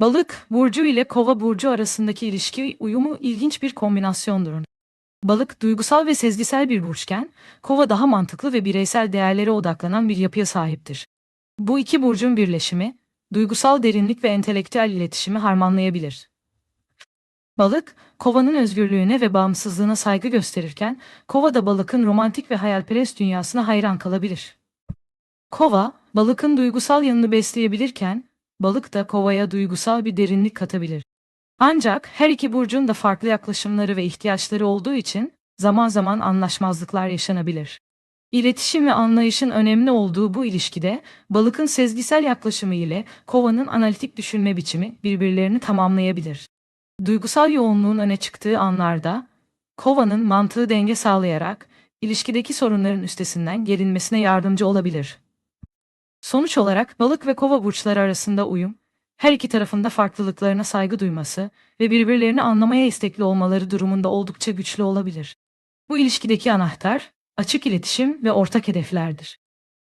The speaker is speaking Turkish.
Balık burcu ile Kova burcu arasındaki ilişki uyumu ilginç bir kombinasyondur. Balık duygusal ve sezgisel bir burçken, Kova daha mantıklı ve bireysel değerlere odaklanan bir yapıya sahiptir. Bu iki burcun birleşimi, duygusal derinlik ve entelektüel iletişimi harmanlayabilir. Balık, Kova'nın özgürlüğüne ve bağımsızlığına saygı gösterirken, Kova da balıkın romantik ve hayalperest dünyasına hayran kalabilir. Kova, balıkın duygusal yanını besleyebilirken, balık da kovaya duygusal bir derinlik katabilir. Ancak her iki burcun da farklı yaklaşımları ve ihtiyaçları olduğu için zaman zaman anlaşmazlıklar yaşanabilir. İletişim ve anlayışın önemli olduğu bu ilişkide balıkın sezgisel yaklaşımı ile kovanın analitik düşünme biçimi birbirlerini tamamlayabilir. Duygusal yoğunluğun öne çıktığı anlarda kovanın mantığı denge sağlayarak ilişkideki sorunların üstesinden gelinmesine yardımcı olabilir. Sonuç olarak balık ve kova burçları arasında uyum, her iki tarafında farklılıklarına saygı duyması ve birbirlerini anlamaya istekli olmaları durumunda oldukça güçlü olabilir. Bu ilişkideki anahtar, açık iletişim ve ortak hedeflerdir.